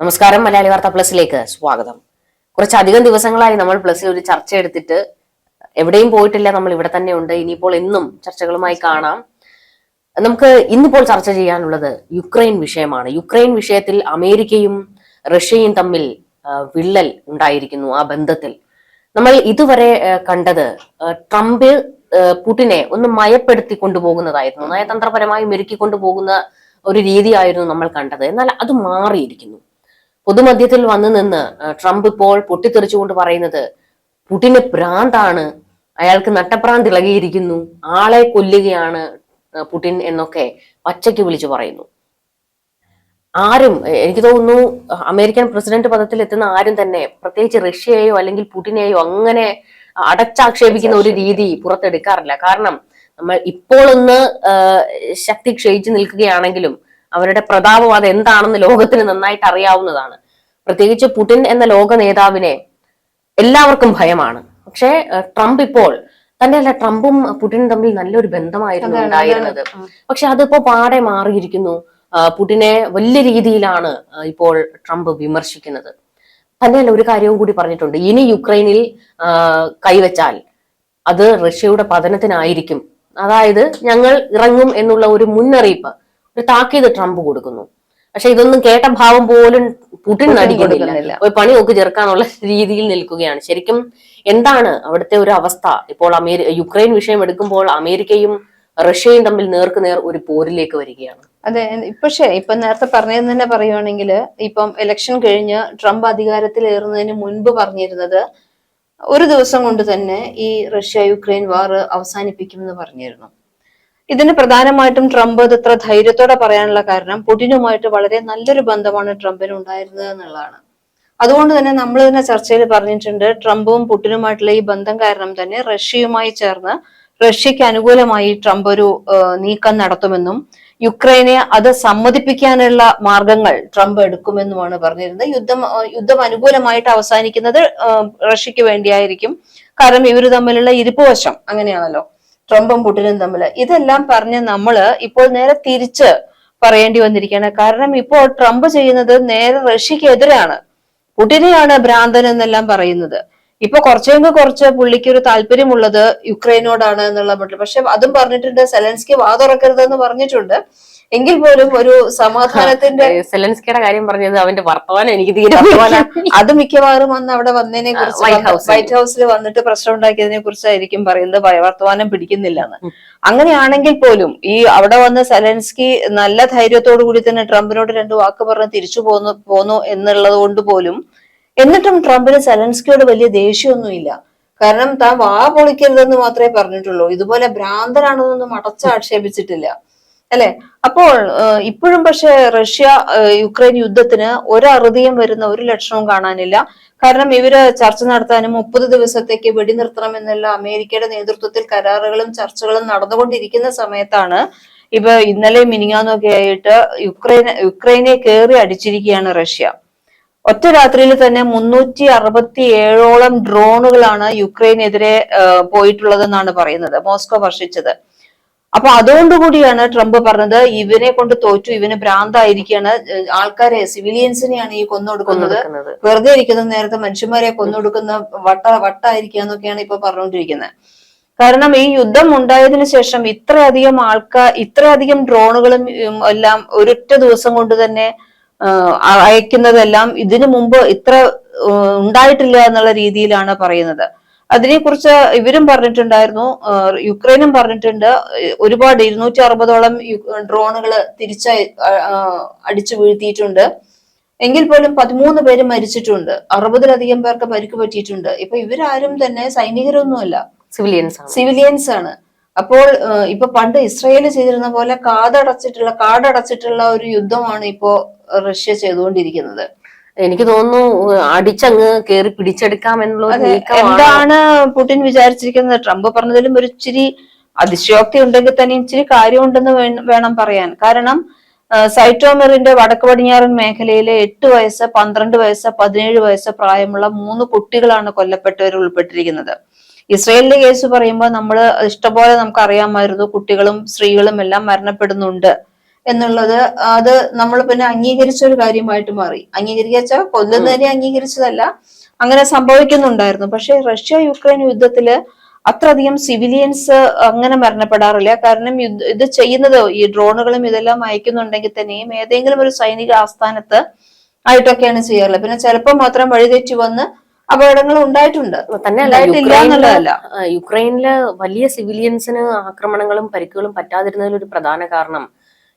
നമസ്കാരം മലയാളി വാർത്ത പ്ലസിലേക്ക് സ്വാഗതം. കുറച്ചധികം ദിവസങ്ങളായി നമ്മൾ പ്ലസിൽ ഒരു ചർച്ച എടുത്തിട്ട് എവിടെയും പോയിട്ടില്ല നമ്മൾ ഇവിടെ തന്നെ ഉണ്ട്. ഇനിയിപ്പോൾ എന്നും ചർച്ചകളുമായി കാണാം. നമുക്ക് ഇന്നിപ്പോൾ ചർച്ച ചെയ്യാനുള്ളത് യുക്രൈൻ വിഷയമാണ്. യുക്രൈൻ വിഷയത്തിൽ അമേരിക്കയും റഷ്യയും തമ്മിൽ വിള്ളൽ ഉണ്ടായിരിക്കുന്നു ആ ബന്ധത്തിൽ. നമ്മൾ ഇതുവരെ കണ്ടത് ട്രംപ് പുടിനെ ഒന്ന് മയപ്പെടുത്തി കൊണ്ടുപോകുന്നതായിരുന്നു. നയതന്ത്രപരമായി മെരുക്കി കൊണ്ടുപോകുന്ന ഒരു രീതിയായിരുന്നു നമ്മൾ കണ്ടത്. എന്നാൽ അത് മാറിയിരിക്കുന്നു. പൊതുമധ്യത്തിൽ വന്നു നിന്ന് ട്രംപ് ഇപ്പോൾ പൊട്ടിത്തെറിച്ചുകൊണ്ട് പറയുന്നത് പുടിന് ഭ്രാന്താണ്. അയാൾക്ക് നട്ടപ്രാന്ത് ഇളകിയിരിക്കുന്നു. ആളെ കൊല്ലുകയാണ് പുടിൻ എന്നൊക്കെ പച്ചയ്ക്ക് വിളിച്ചു പറയുന്നു. ആരും എനിക്ക് തോന്നുന്നു അമേരിക്കൻ പ്രസിഡന്റ് പദത്തിൽ എത്തുന്ന ആരും തന്നെ പ്രത്യേകിച്ച് റഷ്യയെയോ അല്ലെങ്കിൽ പുടിനെയോ അങ്ങനെ അടച്ചാക്ഷേപിക്കുന്ന ഒരു രീതി പുറത്തെടുക്കാറില്ല. കാരണം നമ്മൾ ഇപ്പോൾ ഒന്ന് ശക്തി ക്ഷയിച്ചു നിൽക്കുകയാണെങ്കിലും അവരുടെ പ്രതാപം അത് എന്താണെന്ന് ലോകത്തിന് നന്നായിട്ട് അറിയാവുന്നതാണ്. പ്രത്യേകിച്ച് പുടിൻ എന്ന ലോക നേതാവിനെ എല്ലാവർക്കും ഭയമാണ്. പക്ഷേ ട്രംപ് ഇപ്പോൾ തന്നെയല്ല ട്രംപും പുടിനും തമ്മിൽ നല്ലൊരു ബന്ധമായിരുന്നു ഉണ്ടായിരുന്നത്. പക്ഷെ അതിപ്പോ പാടെ മാറിയിരിക്കുന്നു. പുടിനെ വലിയ രീതിയിലാണ് ഇപ്പോൾ ട്രംപ് വിമർശിക്കുന്നത്. തന്നെയല്ല ഒരു കാര്യവും കൂടി പറഞ്ഞിട്ടുണ്ട്. ഇനി യുക്രൈനിൽ കൈവച്ചാൽ അത് റഷ്യയുടെ പതനത്തിനായിരിക്കും. അതായത് ഞങ്ങൾ ഇറങ്ങും എന്നുള്ള ഒരു മുന്നറിയിപ്പ്. ഒരു താക്കീത് ട്രംപ് കൊടുക്കുന്നു. പക്ഷെ ഇതൊന്നും കേട്ട ഭാവം പോലും പുടിൻ നടിക്കുന്നില്ല. ഒരു പണി ഒക്കെ ചേർക്കാനുള്ള രീതിയിൽ നിൽക്കുകയാണ്. ശരിക്കും എന്താണ് അവിടുത്തെ ഒരു അവസ്ഥ? ഇപ്പോൾ അമേരി യുക്രൈൻ വിഷയം എടുക്കുമ്പോൾ അമേരിക്കയും റഷ്യയും തമ്മിൽ നേർക്ക് നേർ ഒരു പോരിലേക്ക് വരികയാണ്. അതെ പക്ഷേ ഇപ്പൊ നേരത്തെ പറഞ്ഞത് തന്നെ പറയുവാണെങ്കിൽ ഇപ്പം ഇലക്ഷൻ കഴിഞ്ഞ് ട്രംപ് അധികാരത്തിലേറുന്നതിന് മുൻപ് പറഞ്ഞിരുന്നത് ഒരു ദിവസം കൊണ്ട് തന്നെ ഈ റഷ്യ യുക്രൈൻ വാർ അവസാനിപ്പിക്കുമെന്ന് പറഞ്ഞിരുന്നു. ഇതിന് പ്രധാനമായിട്ടും ട്രംപ് ഇത് ഇത്ര ധൈര്യത്തോടെ പറയാനുള്ള കാരണം പുടിനുമായിട്ട് വളരെ നല്ലൊരു ബന്ധമാണ് ട്രംപിന് ഉണ്ടായിരുന്നത് എന്നുള്ളതാണ്. അതുകൊണ്ട് തന്നെ നമ്മൾ തന്നെ ചർച്ചയിൽ പറഞ്ഞിട്ടുണ്ട് ട്രംപും പുടിനുമായിട്ടുള്ള ഈ ബന്ധം കാരണം തന്നെ റഷ്യയുമായി ചേർന്ന് റഷ്യക്ക് അനുകൂലമായി ട്രംപ് ഒരു നീക്കം നടത്തുമെന്നും യുക്രൈനെ അത് സമ്മതിപ്പിക്കാനുള്ള മാർഗങ്ങൾ ട്രംപ് എടുക്കുമെന്നുമാണ് പറഞ്ഞിരുന്നത്. യുദ്ധം യുദ്ധം അനുകൂലമായിട്ട് അവസാനിക്കുന്നത് റഷ്യക്ക് വേണ്ടിയായിരിക്കും. കാരണം ഇവർ തമ്മിലുള്ള ഇരിപ്പ് വശം അങ്ങനെയാണല്ലോ. ട്രംപും പുടിനും തമ്മിൽ ഇതെല്ലാം പറഞ്ഞ് നമ്മൾ ഇപ്പോൾ നേരെ തിരിച്ച് പറയേണ്ടി വന്നിരിക്കുകയാണ്. കാരണം ഇപ്പോൾ ട്രംപ് ചെയ്യുന്നത് നേരെ റഷ്യക്കെതിരാണ്. പുടിനെയാണ് ഭ്രാന്തൻ എന്നെല്ലാം പറയുന്നത്. ഇപ്പൊ കുറച്ചെങ്കിൽ കുറച്ച് പുള്ളിക്ക് ഒരു താല്പര്യമുള്ളത് യുക്രൈനോടാണ് എന്നുള്ള പക്ഷെ അതും പറഞ്ഞിട്ടുണ്ട് സെലൻസ്കി വാതുറക്കരുതെന്ന് പറഞ്ഞിട്ടുണ്ട്. എങ്കിൽ പോലും ഒരു സമാധാനത്തിന്റെ സെലൻസ്കിയുടെ കാര്യം പറഞ്ഞത് അവന്റെ വർത്തമാനം എനിക്ക് തീരെ അത് മിക്കവാറും അന്ന് അവിടെ വന്നതിനെ കുറിച്ച്. വൈറ്റ് ഹൗസിൽ വന്നിട്ട് പ്രശ്നം ഉണ്ടാക്കിയതിനെ കുറിച്ചായിരിക്കും പറയുന്നത്. വർത്തമാനം പിടിക്കുന്നില്ല എന്ന് അങ്ങനെയാണെങ്കിൽ പോലും ഈ അവിടെ വന്ന സെലൻസ്കി നല്ല ധൈര്യത്തോടു കൂടി തന്നെ ട്രംപിനോട് രണ്ട് വാക്ക് പറഞ്ഞ് തിരിച്ചു പോന്നു പോന്നു എന്നുള്ളത് കൊണ്ട് പോലും എന്നിട്ടും ട്രംപിന് സെലൻസ്കിയോട് വലിയ ദേഷ്യമൊന്നുമില്ല. കാരണം താൻ വാ പൊളിക്കരുതെന്ന് മാത്രമേ പറഞ്ഞിട്ടുള്ളൂ. ഇതുപോലെ ഭ്രാന്തനാണെന്നൊന്നും അടച്ച ആക്ഷേപിച്ചിട്ടില്ല. അല്ലെ? അപ്പോൾ ഇപ്പോഴും പക്ഷെ റഷ്യ യുക്രൈൻ യുദ്ധത്തിന് ഒരറുതിയും വരുന്ന ഒരു ലക്ഷണവും കാണാനില്ല. കാരണം ഇവർ ചർച്ച നടത്താനും മുപ്പത് ദിവസത്തേക്ക് വെടിനിർത്തണം എന്നുള്ള അമേരിക്കയുടെ നേതൃത്വത്തിൽ കരാറുകളും ചർച്ചകളും നടന്നുകൊണ്ടിരിക്കുന്ന സമയത്താണ് ഇപ്പൊ ഇന്നലെ മിനിങ്ങാന്നൊക്കെ ആയിട്ട് യുക്രൈൻ യുക്രൈനെ കയറി അടിച്ചിരിക്കുകയാണ് റഷ്യ. ഒറ്റ രാത്രിയിൽ തന്നെ മുന്നൂറ്റി അറുപത്തി ഏഴോളം ഡ്രോണുകളാണ് യുക്രൈനെതിരെ പോയിട്ടുള്ളതെന്നാണ് പറയുന്നത് മോസ്കോ വർഷിച്ചത്. അപ്പൊ അതുകൊണ്ട് കൂടിയാണ് ട്രംപ് പറഞ്ഞത് ഇവനെ കൊണ്ട് തോറ്റു ഇവന് ഭ്രാന്തായിരിക്കാണ് ആൾക്കാരെ സിവിലിയൻസിനെയാണ് ഈ കൊന്നുകൊടുക്കുന്നത്. വെറുതെ ഇരിക്കുന്ന നേരത്തെ മനുഷ്യന്മാരെ കൊന്നുകൊടുക്കുന്ന വട്ട വട്ടായിരിക്കുക എന്നൊക്കെയാണ് ഇപ്പൊ പറഞ്ഞുകൊണ്ടിരിക്കുന്നത് കാരണം ഈ യുദ്ധം ഉണ്ടായതിനു ശേഷം ഇത്രയധികം ആൾക്കാർ ഇത്രയധികം ഡ്രോണുകളും എല്ലാം ഒരൊറ്റ ദിവസം കൊണ്ട് തന്നെ അയക്കുന്നതെല്ലാം ഇതിനു മുമ്പ് ഇത്ര ഉണ്ടായിട്ടില്ല എന്നുള്ള രീതിയിലാണ് പറയുന്നത്. അതിനെക്കുറിച്ച് ഇവരും പറഞ്ഞിട്ടുണ്ടായിരുന്നു യുക്രൈനും പറഞ്ഞിട്ടുണ്ട് ഒരുപാട് ഇരുന്നൂറ്റി അറുപതോളം ഡ്രോണുകൾ തിരിച്ച അടിച്ചു വീഴ്ത്തിയിട്ടുണ്ട്. എങ്കിൽ പോലും പതിമൂന്ന് പേര് മരിച്ചിട്ടുണ്ട് അറുപതിലധികം പേർക്ക് പരിക്ക് പറ്റിയിട്ടുണ്ട് ഇപ്പൊ ഇവരാരും തന്നെ സൈനികരൊന്നുമല്ല. സിവിലിയൻസ് സിവിലിയൻസ് ആണ് അപ്പോൾ ഇപ്പൊ പണ്ട് ഇസ്രയേൽ ചെയ്തിരുന്ന പോലെ കാതടച്ചിട്ടുള്ള കാടടച്ചിട്ടുള്ള ഒരു യുദ്ധമാണ് ഇപ്പോ റഷ്യ ചെയ്തുകൊണ്ടിരിക്കുന്നത്. എനിക്ക് തോന്നുന്നു അടിച്ചങ്ങ് കേറി പിടിച്ചെടുക്കാം എന്നുള്ള എന്താണ് പുടിൻ വിചാരിച്ചിരിക്കുന്നത്? ട്രംപ് പറഞ്ഞതിലും ഒരു ഇച്ചിരി അതിശയോക്തി ഉണ്ടെങ്കിൽ തന്നെ ഇച്ചിരി കാര്യമുണ്ടെന്ന് വേണം പറയാൻ. കാരണം സൈറ്റോമെറിന്റെ വടക്ക് പടിഞ്ഞാറൻ മേഖലയിലെ എട്ട് വയസ്സ് പന്ത്രണ്ട് വയസ്സ് പതിനേഴ് വയസ്സ് പ്രായമുള്ള മൂന്ന് കുട്ടികളാണ് കൊല്ലപ്പെട്ടവർ ഉൾപ്പെട്ടിരിക്കുന്നത്. ഇസ്രയേലിന്റെ കേസ് പറയുമ്പോൾ നമ്മൾ ഇഷ്ടപോലെ നമുക്ക് അറിയാമായിരുന്നു കുട്ടികളും സ്ത്രീകളും എല്ലാം മരണപ്പെടുന്നുണ്ട്. എന്നുള്ളത് അത് നമ്മൾ പിന്നെ അംഗീകരിച്ച ഒരു കാര്യമായിട്ട് മാറി. അംഗീകരിച്ച കൊല്ലുന്നതിനെ അംഗീകരിച്ചതല്ല. അങ്ങനെ സംഭവിക്കുന്നുണ്ടായിരുന്നു. പക്ഷെ റഷ്യ യുക്രൈൻ യുദ്ധത്തിൽ അത്രയധികം സിവിലിയൻസ് അങ്ങനെ മരണപ്പെടാറില്ല. കാരണം ഇത് ചെയ്യുന്നത് ഈ ഡ്രോണുകളും ഇതെല്ലാം അയക്കുന്നുണ്ടെങ്കിൽ തന്നെയും ഏതെങ്കിലും ഒരു സൈനിക ആസ്ഥാനത്ത് ആയിട്ടൊക്കെയാണ് ചെയ്യാറുള്ളത്. പിന്നെ ചിലപ്പോൾ മാത്രം വഴിതെറ്റി വന്ന് അപകടങ്ങൾ ഉണ്ടായിട്ടുണ്ട്. തന്നെയല്ല യുക്രൈനിൽ വലിയ സിവിലിയൻസിന് ആക്രമണങ്ങളും പരിക്കുകളും പറ്റാതിരുന്നതിൽ ഒരു പ്രധാന കാരണം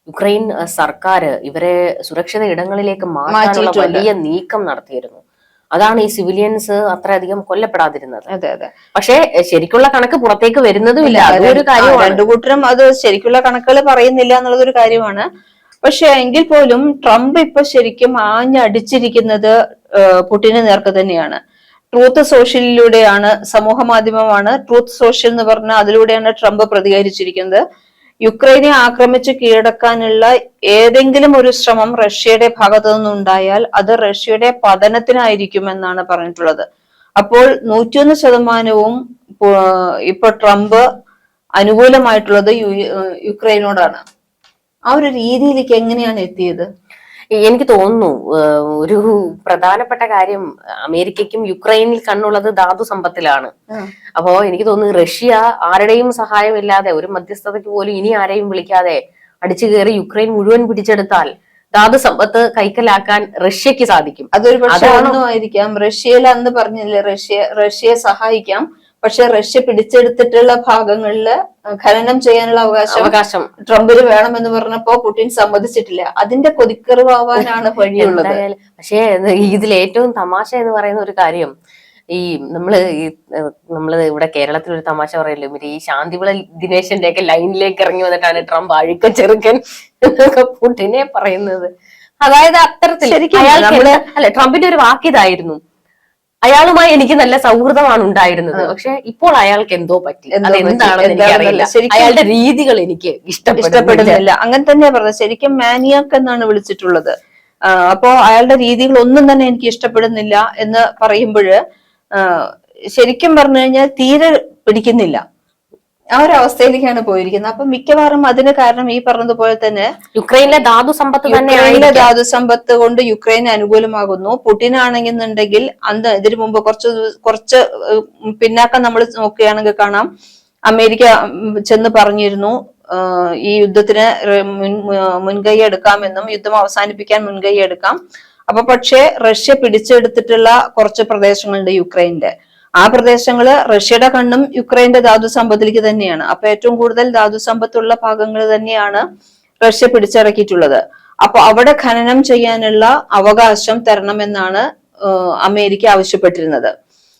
യുക്രൈൻ സർക്കാർ ഇവരെ സുരക്ഷിത ഇടങ്ങളിലേക്ക് മാറ്റാനുള്ള വലിയ നീക്കം നടത്തിയിരുന്നു. അതാണ് ഈ സിവിലിയൻസ് അത്രയധികം കൊല്ലപ്പെടാതിരുന്നത്. അതെ അതെ. പക്ഷേ ശരിക്കുള്ള കണക്ക് പുറത്തേക്ക് വരുന്നതും ഇല്ല അതൊരു കാര്യമാണ്. രണ്ടു കൂട്ടരും അത് ശരിക്കുള്ള കണക്കുകൾ പറയുന്നില്ല എന്നുള്ളത് ഒരു കാര്യമാണ്. പക്ഷെ എങ്കിൽ പോലും ട്രംപ് ഇപ്പൊ ശരിക്കും ആഞ്ഞടിച്ചിരിക്കുന്നത് പുടിന് നേർക്ക് തന്നെയാണ്. ട്രൂത്ത് സോഷ്യലിലൂടെയാണ് സമൂഹ മാധ്യമമാണ് ട്രൂത്ത് സോഷ്യൽ എന്ന് പറഞ്ഞാൽ അതിലൂടെയാണ് ട്രംപ് പ്രതികരിച്ചിരിക്കുന്നത്. യുക്രൈനെ ആക്രമിച്ച് കീഴടക്കാനുള്ള ഏതെങ്കിലും ഒരു ശ്രമം റഷ്യയുടെ ഭാഗത്തു നിന്നുണ്ടായാൽ അത് റഷ്യയുടെ പതനത്തിനായിരിക്കും എന്നാണ് പറഞ്ഞിട്ടുള്ളത്. അപ്പോൾ നൂറ്റിയൊന്ന് ശതമാനവും ഇപ്പോ- ട്രംപ് അനുകൂലമായിട്ടുള്ളത് യുക്രൈനോടാണ്. ആ ഒരു രീതിയിലേക്ക് എങ്ങനെയാണ് എത്തിയത്? എനിക്ക് തോന്നുന്നു ഒരു പ്രധാനപ്പെട്ട കാര്യം അമേരിക്കയ്ക്കും യുക്രൈനിൽ കണ്ണുള്ളത് ധാതു സമ്പത്തിലാണ്. അപ്പോ എനിക്ക് തോന്നുന്നു റഷ്യ ആരുടെയും സഹായമില്ലാതെ ഒരു മധ്യസ്ഥതയ്ക്ക് പോലും ഇനി ആരെയും വിളിക്കാതെ അടിച്ചു കയറി യുക്രൈൻ മുഴുവൻ പിടിച്ചെടുത്താൽ ധാതു സമ്പത്ത് കൈക്കലാക്കാൻ റഷ്യക്ക് സാധിക്കും. അതൊരു പ്രശ്നമായിരിക്കാം റഷ്യയിൽ അന്ന് പറഞ്ഞില്ലേ റഷ്യ റഷ്യയെ സഹായിക്കാം. പക്ഷെ റഷ്യ പിടിച്ചെടുത്തിട്ടുള്ള ഭാഗങ്ങളിൽ ഖനനം ചെയ്യാനുള്ള അവകാശം അവകാശം. ട്രംപിന് വേണമെന്ന് പറഞ്ഞപ്പോ പുടിൻ സമ്മതിച്ചിട്ടില്ല. അതിന്റെ കൊതിക്കറിവാവാനാണ് വഴിയുള്ളത്. പക്ഷേ ഇതിൽ ഏറ്റവും തമാശ എന്ന് പറയുന്ന ഒരു കാര്യം ഈ നമ്മൾ ഈ നമ്മൾ ഇവിടെ കേരളത്തിൽ ഒരു തമാശ പറയല്ലോ? ഇവർ ഈ ശാന്തിവിള ദിനേശന്റെ ഒക്കെ ലൈനിലേക്ക് ഇറങ്ങി വന്നിട്ടാണ് ട്രംപ് അഴുക്ക ചെറുക്കൻ എന്നൊക്കെ പുടിനെ പറയുന്നത്. അതായത് അത്തരത്തിൽ അയാൾക്ക് അല്ല ട്രംപിന്റെ ഒരു വാക്കിതായിരുന്നു അയാളുമായി എനിക്ക് നല്ല സൗഹൃദമാണ് ഉണ്ടായിരുന്നത്. പക്ഷെ ഇപ്പോൾ അയാൾക്ക് എന്തോ പറ്റി. എന്തോ അത് എന്താണെന്ന് എനിക്കറിയില്ല. ശരിക്കും അയാളുടെ രീതികൾ എനിക്ക് ഇഷ്ടപ്പെടുന്നില്ല. അങ്ങനെ തന്നെ പറഞ്ഞത്. ശരിക്കും മാനിയാക്ക് എന്നാണ് വിളിച്ചിട്ടുള്ളത്. അപ്പോ അയാളുടെ രീതികൾ ഒന്നും തന്നെ എനിക്ക് ഇഷ്ടപ്പെടുന്നില്ല എന്ന് പറയുമ്പോൾ ശരിക്കും പറഞ്ഞു കഴിഞ്ഞാൽ തീരെ പിടിക്കുന്നില്ല. ആ ഒരു അവസ്ഥയിലേക്കാണ് പോയിരിക്കുന്നത്. അപ്പൊ മിക്കവാറും അതിന് കാരണം ഈ പറഞ്ഞതുപോലെ തന്നെ യുക്രൈനിലെ ധാതു സമ്പത്ത് യുക്രൈനിലെ ധാതു സമ്പത്ത് കൊണ്ട് യുക്രൈൻ അനുകൂലമാകുന്നു. പുടിൻ ആണെന്നുണ്ടെങ്കിൽ അന്ന് ഇതിനു മുമ്പ് കുറച്ച് കുറച്ച് പിന്നാക്കം നമ്മൾ നോക്കുകയാണെങ്കിൽ കാണാം. അമേരിക്ക ചെന്ന് പറഞ്ഞിരുന്നു ഈ യുദ്ധത്തിന് മുൻകൈ എടുക്കാമെന്നും യുദ്ധം അവസാനിപ്പിക്കാൻ മുൻകൈ എടുക്കാം. അപ്പൊ പക്ഷേ റഷ്യ പിടിച്ചെടുത്തിട്ടുള്ള കുറച്ച് പ്രദേശങ്ങളുണ്ട് യുക്രൈനിന്റെ ആ പ്രദേശങ്ങൾ റഷ്യയുടെ കണ്ണും യുക്രൈന്റെ ധാതു സമ്പത്തിലേക്ക് തന്നെയാണ്. അപ്പൊ ഏറ്റവും കൂടുതൽ ധാതു സമ്പത്തുള്ള ഭാഗങ്ങൾ തന്നെയാണ് റഷ്യ പിടിച്ചിറക്കിയിട്ടുള്ളത്. അപ്പൊ അവിടെ ഖനനം ചെയ്യാനുള്ള അവകാശം തരണമെന്നാണ് അമേരിക്ക ആവശ്യപ്പെട്ടിരുന്നത്.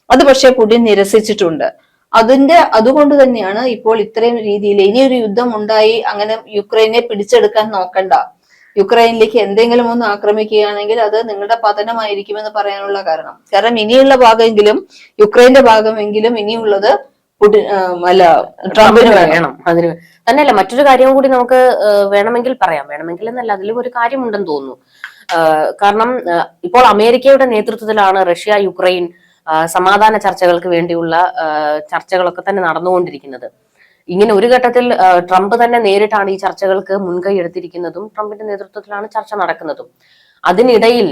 അത് പക്ഷേ പുടിൻ നിരസിച്ചിട്ടുണ്ട്. അതിന്റെ അതുകൊണ്ട് തന്നെയാണ് ഇപ്പോൾ ഇത്രയും രീതിയിൽ ഇനിയൊരു യുദ്ധം ഉണ്ടായി അങ്ങനെ യുക്രൈനെ പിടിച്ചെടുക്കാൻ നോക്കണ്ട. യുക്രൈനിലേക്ക് എന്തെങ്കിലും ഒന്ന് ആക്രമിക്കുകയാണെങ്കിൽ അത് നിങ്ങളുടെ പതനമായിരിക്കുമെന്ന് പറയാനുള്ള കാരണം. കാരണം ഇനിയുള്ള ഭാഗമെങ്കിലും യുക്രൈന്റെ ഭാഗമെങ്കിലും ഇനിയുള്ളത് അല്ല ട്രംപിന് വേണം. വേണം. അതിന് തന്നെയല്ല മറ്റൊരു കാര്യം കൂടി നമുക്ക് വേണമെങ്കിൽ പറയാം. വേണമെങ്കിൽ എന്നല്ല അതിലും ഒരു കാര്യമുണ്ടെന്ന് തോന്നുന്നു. കാരണം ഇപ്പോൾ അമേരിക്കയുടെ നേതൃത്വത്തിലാണ് റഷ്യ യുക്രൈൻ സമാധാന ചർച്ചകൾക്ക് വേണ്ടിയുള്ള ചർച്ചകളൊക്കെ തന്നെ നടന്നുകൊണ്ടിരിക്കുന്നത്. ഇങ്ങനെ ഒരു ഘട്ടത്തിൽ ട്രംപ് തന്നെ നേരിട്ടാണ് ഈ ചർച്ചകൾക്ക് മുൻകൈ എടുത്തിരിക്കുന്നതും ട്രംപിന്റെ നേതൃത്വത്തിലാണ് ചർച്ച നടക്കുന്നതും. അതിനിടയിൽ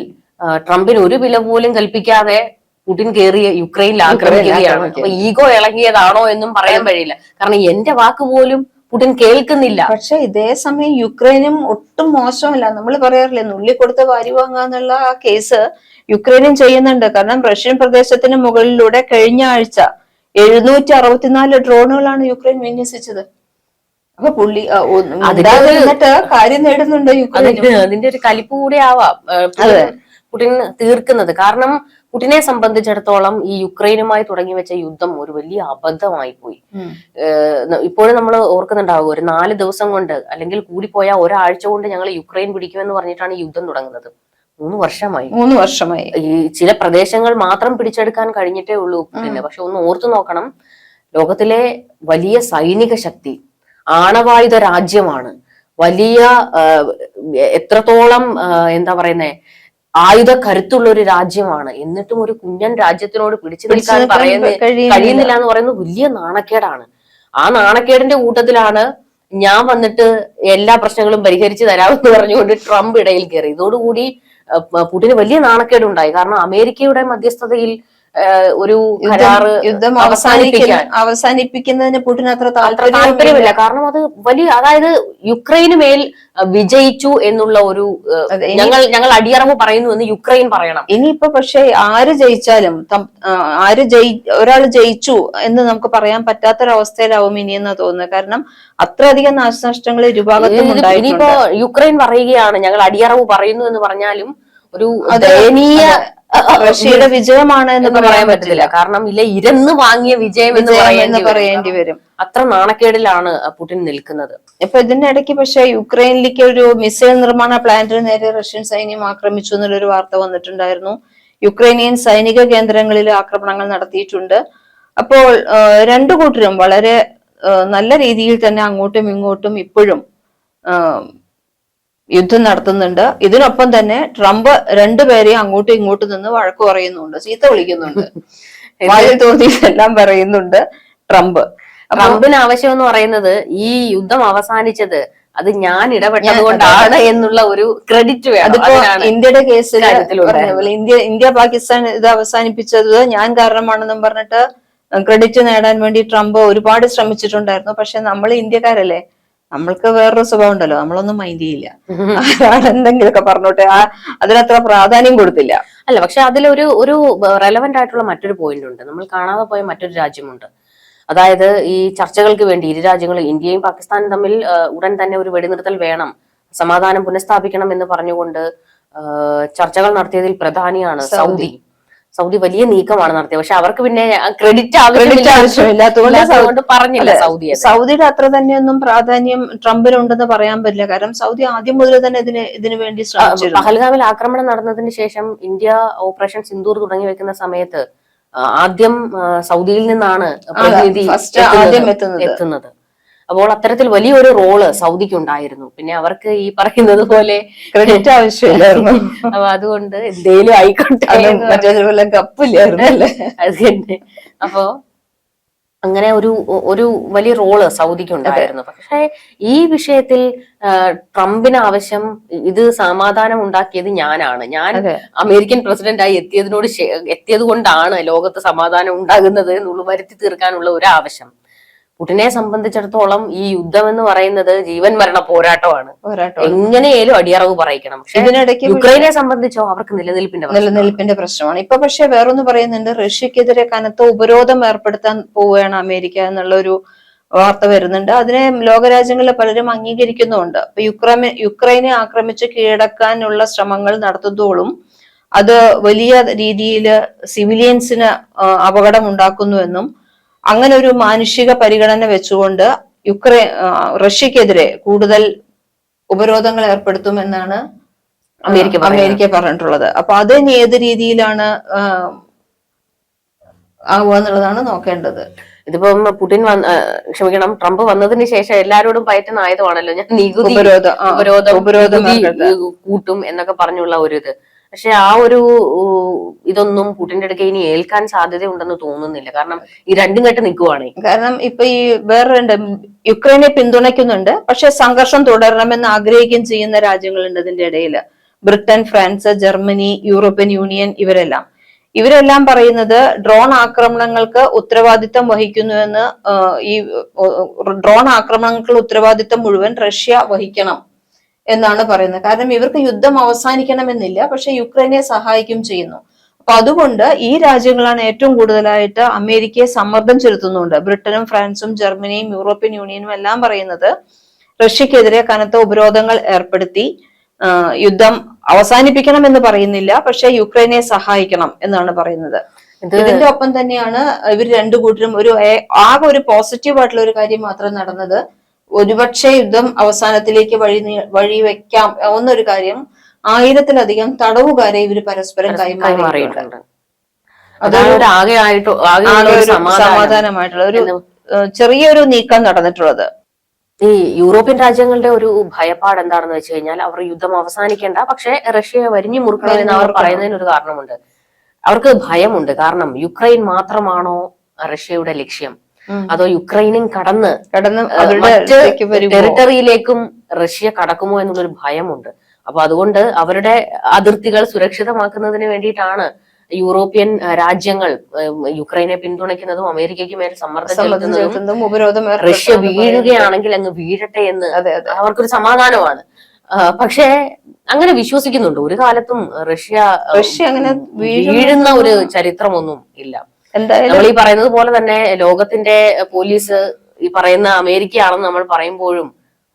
ട്രംപിന് ഒരു വില പോലും കൽപ്പിക്കാതെ പുടിൻ കയറിയ യുക്രൈനിൽ ആക്രമിക്കുകയാണ്. അപ്പൊ ഈഗോ ഇളകിയതാണോ എന്നും പറയാൻ കഴിയില്ല. കാരണം എന്റെ വാക്ക് പോലും പുടിൻ കേൾക്കുന്നില്ല. പക്ഷെ ഇതേ സമയം യുക്രൈനും ഒട്ടും മോശമല്ല. നമ്മൾ പറയാറില്ലേ നുള്ളി കൊടുത്ത വാരി വാങ്ങാന്നുള്ള ആ കേസ് യുക്രൈനും ചെയ്യുന്നുണ്ട്. കാരണം റഷ്യൻ പ്രദേശത്തിന് മുകളിലൂടെ കഴിഞ്ഞ ആഴ്ച എഴുന്നൂറ്റി അറുപത്തിനാല് ഡ്രോണുകളാണ് യുക്രൈൻ വിന്യസിച്ചത്. അപ്പൊ പുള്ളി എന്നിട്ട് കാര്യം നേടുന്നുണ്ട് യുക്രൈൻ? അതിന്റെ ഒരു കലിപ്പ് കൂടി ആവാം പുടിൻ- തീർക്കുന്നത്. കാരണം പുടിനെ സംബന്ധിച്ചിടത്തോളം ഈ യുക്രൈനുമായി തുടങ്ങി വെച്ച യുദ്ധം ഒരു വലിയ അബദ്ധമായി പോയി. ഇപ്പോഴും നമ്മൾ ഓർക്കുന്നുണ്ടാവും ഒരു നാല് ദിവസം കൊണ്ട് അല്ലെങ്കിൽ കൂടിപ്പോയാൽ ഒരാഴ്ച കൊണ്ട് ഞങ്ങൾ യുക്രൈൻ പിടിക്കുമെന്ന് പറഞ്ഞിട്ടാണ് യുദ്ധം തുടങ്ങുന്നത്. മൂന്ന് വർഷമായി. മൂന്ന് വർഷമായി. ഈ ചില പ്രദേശങ്ങൾ മാത്രം പിടിച്ചെടുക്കാൻ കഴിഞ്ഞിട്ടേ ഉള്ളൂ പിന്നെ. പക്ഷെ ഒന്ന് ഓർത്തു നോക്കണം. ലോകത്തിലെ വലിയ സൈനിക ശക്തി ആണവായുധ രാജ്യമാണ്. വലിയ എത്രത്തോളം എന്താ പറയുന്നേ ആയുധ കരുത്തുള്ള ഒരു രാജ്യമാണ്. എന്നിട്ടും ഒരു കുഞ്ഞൻ രാജ്യത്തിനോട് പിടിച്ചു നിൽക്കാൻ പറയുന്നത് കഴിയുന്നില്ല. എന്ന് പറയുന്നത് വലിയ നാണക്കേടാണ്. ആ നാണക്കേടിന്റെ കൂട്ടത്തിലാണ് ഞാൻ വന്നിട്ട് എല്ലാ പ്രശ്നങ്ങളും പരിഹരിച്ചു തരാമെന്ന് പറഞ്ഞുകൊണ്ട് ട്രംപ് ഇടയിൽ കയറി. ഇതോടുകൂടി പുടിന് വലിയ നാണക്കേടുണ്ടായി. കാരണം അമേരിക്കയുടെ മധ്യസ്ഥതയിൽ ഒരു കരാറ് യുദ്ധം അവസാനിപ്പിക്കാൻ. അവസാനിപ്പിക്കുന്നതിന് പുടിന് അത്ര താല്പര്യമില്ല. കാരണം അത് വലിയ അതായത് യുക്രൈന് മേൽ വിജയിച്ചു എന്നുള്ള ഒരു ഞങ്ങൾ ഞങ്ങൾ അടിയറവ് പറയുന്നു എന്ന് യുക്രൈൻ പറയണം. ഇനിയിപ്പോ പക്ഷേ ആര് ജയിച്ചാലും ആര് ജയി ഒരാൾ ജയിച്ചു എന്ന് നമുക്ക് പറയാൻ പറ്റാത്തൊരവസ്ഥയിലാവും ഇനിയെന്നാ തോന്നുന്നത്. കാരണം അത്രയധികം നാശനഷ്ടങ്ങൾ ഇരുഭാഗത്തും ഇനിയിപ്പോ യുക്രൈൻ പറയുകയാണ് ഞങ്ങൾ അടിയറവ് പറയുന്നു എന്ന് പറഞ്ഞാലും ഒരു ദയനീയ റഷ്യയുടെ വിജയമാണ് എന്ന് പറയാൻ പറ്റില്ല. കാരണം ഇല്ല ഇരന്ന് വാങ്ങിയ വിജയം എന്ന് പറയേണ്ടി വരും. അത്ര നാണക്കേടിലാണ് പുടിൻ നിൽക്കുന്നത്. ഇപ്പൊ ഇതിന്റെ പക്ഷേ യുക്രൈനിലേക്ക് ഒരു മിസൈൽ നിർമ്മാണ പ്ലാന്റിന് നേരെ റഷ്യൻ സൈന്യം ആക്രമിച്ചു എന്നുള്ളൊരു വാർത്ത വന്നിട്ടുണ്ടായിരുന്നു. യുക്രൈനിയൻ സൈനിക കേന്ദ്രങ്ങളിൽ ആക്രമണങ്ങൾ നടത്തിയിട്ടുണ്ട്. അപ്പോൾ രണ്ടു കൂട്ടരും വളരെ നല്ല രീതിയിൽ തന്നെ അങ്ങോട്ടും ഇങ്ങോട്ടും ഇപ്പോഴും യുദ്ധം നടത്തുന്നുണ്ട്. ഇതിനൊപ്പം തന്നെ ട്രംപ് രണ്ടുപേരെയും അങ്ങോട്ടും ഇങ്ങോട്ടും നിന്ന് വഴക്ക് പറയുന്നുണ്ട്. ചീത്ത വിളിക്കുന്നുണ്ട്. വായിൽ എല്ലാം പറയുന്നുണ്ട് ട്രംപ്. ട്രംപിന് ആവശ്യം എന്ന് പറയുന്നത് ഈ യുദ്ധം അവസാനിച്ചത് അത് ഞാൻ ഇടപെട്ടത് കൊണ്ടാണ് എന്നുള്ള ഒരു ക്രെഡിറ്റ് വേണം. ഇന്ത്യയുടെ കേസിൽ ഇന്ത്യ ഇന്ത്യ പാകിസ്ഥാൻ ഇത് അവസാനിപ്പിച്ചത് ഞാൻ കാരണമാണെന്നും പറഞ്ഞിട്ട് ക്രെഡിറ്റ് നേടാൻ വേണ്ടി ട്രംപ് ഒരുപാട് ശ്രമിച്ചിട്ടുണ്ടായിരുന്നു. പക്ഷെ നമ്മൾ ഇന്ത്യക്കാരല്ലേ? നമ്മൾക്ക് വേറൊരു സ്വഭാവം ഉണ്ടല്ലോ നമ്മളൊന്നും മൈൻഡ് ചെയ്യില്ല. എന്തെങ്കിലുമൊക്കെ പറഞ്ഞോട്ടെ. ആ അതിനത്ര പ്രാധാന്യം കൊടുത്തില്ല. അല്ല പക്ഷെ അതിലൊരു ഒരു റെലവെന്റ് ആയിട്ടുള്ള മറ്റൊരു പോയിന്റ് ഉണ്ട്. നമ്മൾ കാണാതെ പോയ മറ്റൊരു രാജ്യമുണ്ട്. അതായത് ഈ ചർച്ചകൾക്ക് വേണ്ടി ഇരു രാജ്യങ്ങളും ഇന്ത്യയും പാകിസ്ഥാനും തമ്മിൽ ഉടൻ തന്നെ ഒരു വെടിനിർത്തൽ വേണം സമാധാനം പുനഃസ്ഥാപിക്കണം എന്ന് പറഞ്ഞുകൊണ്ട് ചർച്ചകൾ നടത്തിയതിൽ പ്രധാനിയാണ് സൗദി. സൗദി വലിയ നീക്കമാണ് നടത്തിയത്. പക്ഷെ അവർക്ക് പിന്നെ ക്രെഡിറ്റ് സൗ- ആവശ്യമില്ലാത്തതുകൊണ്ട് പറഞ്ഞില്ല സൗദി. സൗദിയുടെ അത്ര തന്നെയൊന്നും പ്രാധാന്യം ട്രംപിനുണ്ടെന്ന് പറയാൻ പറ്റില്ല. കാരണം സൗദി ആദ്യം മുതൽ തന്നെ ഇതിന് ഇതിനു വേണ്ടി പഹൽഗാമിൽ ആക്രമണം നടന്നതിന് ശേഷം ഇന്ത്യ ഓപ്പറേഷൻ സിന്ദൂർ തുടങ്ങി വെക്കുന്ന സമയത്ത് ആദ്യം സൗദിയിൽ നിന്നാണ് പ്രതിനിധി എത്തുന്നത്. അപ്പോൾ അത്തരത്തിൽ വലിയൊരു റോൾ സൗദിക്ക് ഉണ്ടായിരുന്നു പിന്നെ അവർക്ക് ഈ പറയുന്നത് പോലെ ക്രെഡിറ്റ് ആവശ്യമില്ലായിരുന്നു. അപ്പൊ അതുകൊണ്ട് എന്തേലും ആയിക്കോട്ടെ എന്ന് കപ്പില്ലായിരുന്നു അല്ലേ? അത് തന്നെ. അപ്പോ അങ്ങനെ ഒരു ഒരു വലിയ റോൾ സൗദിക്ക് ഉണ്ടായിരുന്നു പക്ഷേ ഈ വിഷയത്തിൽ ട്രംപിന് ആവശ്യം ഇത് സമാധാനം ഉണ്ടാക്കിയത് ഞാനാണ്. ഞാൻ അമേരിക്കൻ പ്രസിഡന്റായി എത്തിയതിനോട് എത്തിയത് കൊണ്ടാണ് ലോകത്ത് സമാധാനം ഉണ്ടാകുന്നത് എന്നുള്ള വരുത്തി തീർക്കാനുള്ള ഒരു ആവശ്യം പുടിനെ സംബന്ധിച്ചിടത്തോളം ഈ യുദ്ധം എന്ന് പറയുന്നത് ജീവൻ മരണ പോരാട്ടമാണ്. പോരാട്ടം എങ്ങനെയാലും അടിയറവ് പറയിക്കണം. ഇതിനിടയ്ക്ക് യുക്രൈനെ സംബന്ധിച്ചോ അവർക്ക് നിലനിൽപ്പിന്റെ നിലനിൽപ്പിന്റെ പ്രശ്നമാണ്. ഇപ്പൊ പക്ഷെ വേറൊന്ന് പറയുന്നുണ്ട് റഷ്യക്കെതിരെ കനത്ത ഉപരോധം ഏർപ്പെടുത്താൻ പോവുകയാണ് അമേരിക്ക എന്നുള്ള ഒരു വാർത്ത വരുന്നുണ്ട്. അതിനെ ലോകരാജ്യങ്ങളിൽ പലരും അംഗീകരിക്കുന്നുണ്ട് അപ്പൊ യുക്രൈനെ യുക്രൈനെ ആക്രമിച്ച് കീഴടക്കാനുള്ള ശ്രമങ്ങൾ നടത്തുന്നതോളും അത് വലിയ രീതിയിൽ സിവിലിയൻസിന് അപകടം ഉണ്ടാക്കുന്നുവെന്നും അങ്ങനെ ഒരു മാനുഷിക പരിഗണന വെച്ചുകൊണ്ട് യുക്രൈൻ റഷ്യക്കെതിരെ കൂടുതൽ ഉപരോധങ്ങൾ ഏർപ്പെടുത്തുമെന്നാണ് അമേരിക്ക അമേരിക്ക പറഞ്ഞിട്ടുള്ളത്. അപ്പൊ അത് ഇനി ഏത് രീതിയിലാണ് ആവുക എന്നുള്ളതാണ് നോക്കേണ്ടത്. ഇതിപ്പം പുടിൻ വന്ന് ക്ഷമിക്കണം ട്രംപ് വന്നതിന് ശേഷം എല്ലാരോടും പയറ്റുന്ന ആയുധമാണല്ലോ ഞാൻ നികുതി ഉപരോധം ഉപരോധം കൂട്ടും എന്നൊക്കെ പറഞ്ഞുള്ള ഒരു ഇത്. പക്ഷെ ആ ഒരു ഇതൊന്നും പുട്ടിന്റെ അടുക്ക ഇനി ഏൽക്കാൻ സാധ്യത ഉണ്ടെന്ന് തോന്നുന്നില്ല. കാരണം ഈ രണ്ടും കേട്ട് നിൽക്കുവാണേ കാരണം ഇപ്പൊ ഈ വേറെ രണ്ട് യുക്രൈനെ പിന്തുണയ്ക്കുന്നുണ്ട് പക്ഷെ സംഘർഷം തുടരണമെന്ന് ആഗ്രഹിക്കുകയും ചെയ്യുന്ന രാജ്യങ്ങളുണ്ട് ഇതിന്റെ ഇടയിൽ Britain France Germany European Union ഇവരെല്ലാം. ഇവരെല്ലാം പറയുന്നത് ഡ്രോൺ ആക്രമണങ്ങൾക്ക് ഉത്തരവാദിത്തം വഹിക്കുന്നുവെന്ന് ഈ ഡ്രോൺ ആക്രമണങ്ങൾക്കുള്ള ഉത്തരവാദിത്തം മുഴുവൻ റഷ്യ വഹിക്കണം. എന്നാണ് പറയുന്നത്. കാരണം ഇവർക്ക് യുദ്ധം അവസാനിക്കണമെന്നില്ല പക്ഷെ യുക്രൈനെ സഹായിക്കും ചെയ്യുന്നു. അപ്പൊ അതുകൊണ്ട് ഈ രാജ്യങ്ങളാണ് ഏറ്റവും കൂടുതലായിട്ട് അമേരിക്കയെ സമ്മർദ്ദം ചെലുത്തുന്നുണ്ട്. ബ്രിട്ടനും ഫ്രാൻസും ജർമ്മനിയും യൂറോപ്യൻ യൂണിയനും എല്ലാം പറയുന്നത് റഷ്യക്കെതിരെ കനത്ത ഉപരോധങ്ങൾ ഏർപ്പെടുത്തി യുദ്ധം അവസാനിപ്പിക്കണം എന്ന് പറയുന്നില്ല പക്ഷെ യുക്രൈനെ സഹായിക്കണം എന്നാണ് പറയുന്നത്. ഇത് ഇതിന്റെ ഒപ്പം തന്നെയാണ് ഇവർ രണ്ടു കൂട്ടരും ഒരു ആകെ ഒരു പോസിറ്റീവ് ആയിട്ടുള്ള ഒരു കാര്യം മാത്രം നടന്നത്. ഒരുപക്ഷെ യുദ്ധം അവസാനത്തിലേക്ക് വഴി നീ- വഴി വെക്കാം. എന്നൊരു കാര്യം ആയിരത്തിലധികം തടവുകാരെ ഇവർ പരസ്പരം കൈമാറിയിട്ടുണ്ട്. ആകെ ആയിട്ട് ഒരു സമാധാനമായിട്ടുള്ള ഒരു ചെറിയൊരു നീക്കം നടന്നിട്ടുള്ളത്. ഈ യൂറോപ്യൻ രാജ്യങ്ങളുടെ ഒരു ഭയപ്പാട് എന്താണെന്ന് വെച്ച് കഴിഞ്ഞാൽ അവർ യുദ്ധം അവസാനിക്കേണ്ട പക്ഷെ റഷ്യയെ വരിഞ്ഞു മുറുക്കുന്നതിന് അവർ. പറയുന്നതിന് ഒരു കാരണമുണ്ട്. അവർക്ക് ഭയമുണ്ട്. കാരണം യുക്രൈൻ മാത്രമാണോ റഷ്യയുടെ ലക്ഷ്യം? അതോ യുക്രൈനും കടന്ന് കടന്ന് മറ്റ് ടെറിട്ടറിയിലേക്കും റഷ്യ കടക്കുമോ എന്നുള്ളൊരു ഭയമുണ്ട്. അപ്പൊ അതുകൊണ്ട് അവരുടെ അതിർത്തികൾ സുരക്ഷിതമാക്കുന്നതിന് വേണ്ടിയിട്ടാണ് യൂറോപ്യൻ രാജ്യങ്ങൾ യുക്രൈനെ പിന്തുണയ്ക്കുന്നതും അമേരിക്കയ്ക്ക് മേൽ സമ്മർദ്ദം ചെലുത്തുന്നതും ഉപരോധം റഷ്യ വീഴുകയാണെങ്കിൽ അങ്ങ് വീഴട്ടെ എന്ന് അവർക്കൊരു സമാധാനമാണ്. പക്ഷേ അങ്ങനെ വിശ്വസിക്കുന്നുണ്ട്. ഒരു കാലത്തും റഷ്യ റഷ്യ അങ്ങനെ വീഴുന്ന ഒരു ചരിത്രമൊന്നും ഇല്ല. എന്തായാലും നമ്മൾ ഈ പറയുന്നത് പോലെ തന്നെ ലോകത്തിന്റെ പോലീസ് ഈ പറയുന്ന അമേരിക്കയാണെന്ന് നമ്മൾ പറയുമ്പോഴും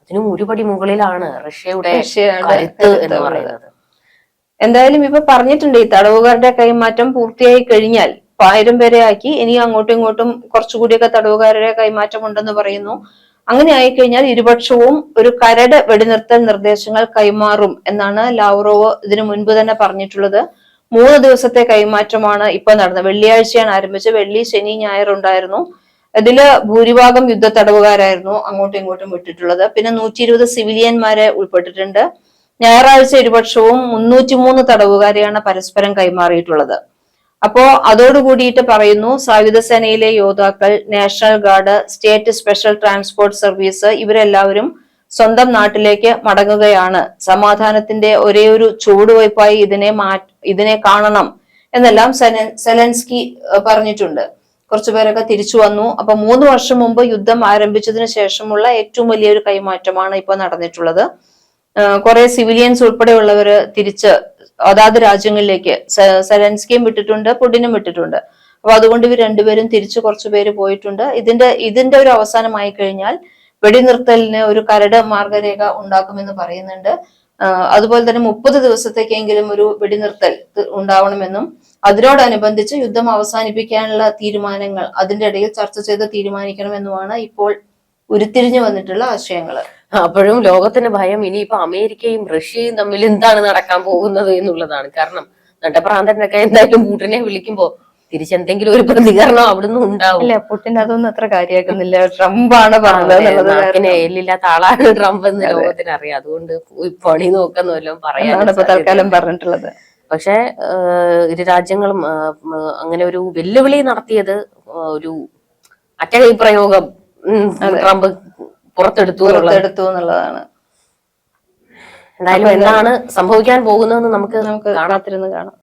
അതിനും ഒരുപടി മുകളിലാണ് റഷ്യയുടെ കരുത്ത് എന്ന് പറയുന്നത്. എന്തായാലും ഇപ്പൊ പറഞ്ഞിട്ടുണ്ട് ഈ തടവുകാരുടെ കൈമാറ്റം പൂർത്തിയായി കഴിഞ്ഞാൽ ആയിരം പേരെ ആക്കി ഇനി അങ്ങോട്ടും ഇങ്ങോട്ടും കുറച്ചുകൂടിയൊക്കെ തടവുകാരുടെ കൈമാറ്റം ഉണ്ടെന്ന് പറയുന്നു. അങ്ങനെ ആയിക്കഴിഞ്ഞാൽ ഇരുപക്ഷവും ഒരു കരട് വെടിനിർത്തൽ നിർദ്ദേശങ്ങൾ കൈമാറും എന്നാണ് ലാവ്റോവ് ഇതിനു മുൻപ് തന്നെ പറഞ്ഞിട്ടുള്ളത്. മൂന്ന് ദിവസത്തെ കൈമാറ്റമാണ് ഇപ്പൊ നടന്നത്. വെള്ളിയാഴ്ചയാണ് ആരംഭിച്ചത്. വെള്ളി ശനി ഞായർ ഉണ്ടായിരുന്നു. ഇതിൽ ഭൂരിഭാഗം യുദ്ധ തടവുകാരായിരുന്നു അങ്ങോട്ടും ഇങ്ങോട്ടും വിട്ടിട്ടുള്ളത്. പിന്നെ നൂറ്റി ഇരുപത് സിവിലിയന്മാരെ ഉൾപ്പെട്ടിട്ടുണ്ട്. ഞായറാഴ്ച ഇരുപക്ഷവും മുന്നൂറ്റിമൂന്ന് തടവുകാരെയാണ് പരസ്പരം കൈമാറിയിട്ടുള്ളത്. അപ്പോ അതോടുകൂടിയിട്ട് പറയുന്നു സായുധ സേനയിലെ യോദ്ധാക്കൾ national guard state special transport service ഇവരെല്ലാവരും സ്വന്തം നാട്ടിലേക്ക് മടങ്ങുകയാണ്. സമാധാനത്തിന്റെ ഒരേ ഒരു ചുവടുവയ്പായി ഇതിനെ മാ ഇതിനെ കാണണം എന്നെല്ലാം സെലൻസ്കി പറഞ്ഞിട്ടുണ്ട്. കുറച്ചു പേരൊക്കെ തിരിച്ചു വന്നു. അപ്പൊ മൂന്ന് വർഷം മുമ്പ് യുദ്ധം ആരംഭിച്ചതിന് ശേഷമുള്ള ഏറ്റവും വലിയൊരു കൈമാറ്റമാണ് ഇപ്പൊ നടന്നിട്ടുള്ളത്. കുറെ സിവിലിയൻസ് ഉൾപ്പെടെയുള്ളവര് തിരിച്ച് അതാത് രാജ്യങ്ങളിലേക്ക് സെലൻസ്കിയും വിട്ടിട്ടുണ്ട് പുടിനും വിട്ടിട്ടുണ്ട്. അപ്പൊ അതുകൊണ്ട് ഇവർ രണ്ടുപേരും തിരിച്ചു കുറച്ചു പേര് പോയിട്ടുണ്ട്. ഇതിന്റെ ഇതിന്റെ ഒരു അവസാനമായി കഴിഞ്ഞാൽ വെടിനിർത്തലിന് ഒരു കരട് മാർഗരേഖ ഉണ്ടാക്കുമെന്ന് പറയുന്നുണ്ട്. അതുപോലെ തന്നെ മുപ്പത് ദിവസത്തേക്കെങ്കിലും ഒരു വെടിനിർത്തൽ ഉണ്ടാവണമെന്നും അതിനോടനുബന്ധിച്ച് യുദ്ധം അവസാനിപ്പിക്കാനുള്ള തീരുമാനങ്ങൾ അതിന്റെ ഇടയിൽ ചർച്ച ചെയ്ത് തീരുമാനിക്കണമെന്നുമാണ് ഇപ്പോൾ ഉരുത്തിരിഞ്ഞു വന്നിട്ടുള്ള ആശയങ്ങൾ അപ്പോഴും ലോകത്തിന് ഭയം ഇനിയിപ്പോ അമേരിക്കയും റഷ്യയും തമ്മിൽ എന്താണ് നടക്കാൻ പോകുന്നത് എന്നുള്ളതാണ്. കാരണം നട്ടപ്രാന്തനൊക്കെ എന്തായാലും പുടിനെ വിളിക്കുമ്പോ തിരിച്ചെന്തെങ്കിലും ഒരു പ്രതികരണം അവിടുന്ന് ഉണ്ടാവും. അല്ല പുട്ടിൻ അതൊന്നും അത്ര കാര്യമാക്കുന്നില്ല. ട്രംപാണ് പറഞ്ഞത് എന്നുള്ളത് നാക്കിന് എല്ലില്ലാത്ത ആളാണ് ട്രംപ് എന്ന് ലോകത്തിന് അറിയാം. അതുകൊണ്ട് പണി നോക്കുന്നല്ലോ പറയാൻ തൽക്കാലം പറഞ്ഞിട്ടുള്ളത്. പക്ഷെ ഇരു രാജ്യങ്ങളും അങ്ങനെ ഒരു വെല്ലുവിളി നടത്തിയത് ഒരു അറ്റകൈ പ്രയോഗം ട്രംപ് പുറത്തെടുത്തു പുറത്തെടുത്തു എന്നുള്ളതാണ്. എന്തായാലും എന്താണ് സംഭവിക്കാൻ പോകുന്നതെന്ന് നമുക്ക് നമുക്ക് കാണാത്തിരുന്ന് കാണാം.